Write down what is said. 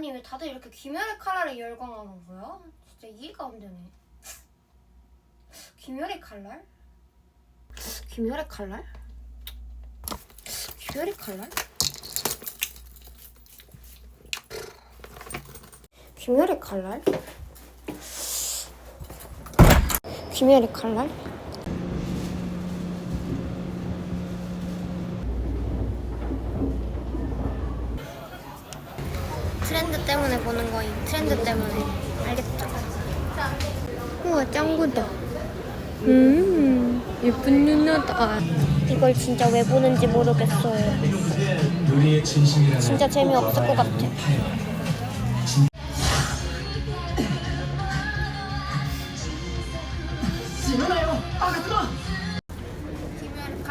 아니 왜 다들 이렇게 귀멸의 칼날에 열광하는 거야? 진짜 이해가 안 되네. 귀멸의 칼날? 귀멸의 칼날? 귀멸의 칼날? 귀멸의 칼날? 귀멸의 칼날? 트렌드 때문에 보는 거임. 트렌드 때문에. 알겠죠? 우와, 짱구다. 음, 예쁜 누나다. 이걸 진짜 왜 보는지 모르겠어요. 진짜 재미없을 것 같아. 지문아요. 아, 그거. 김연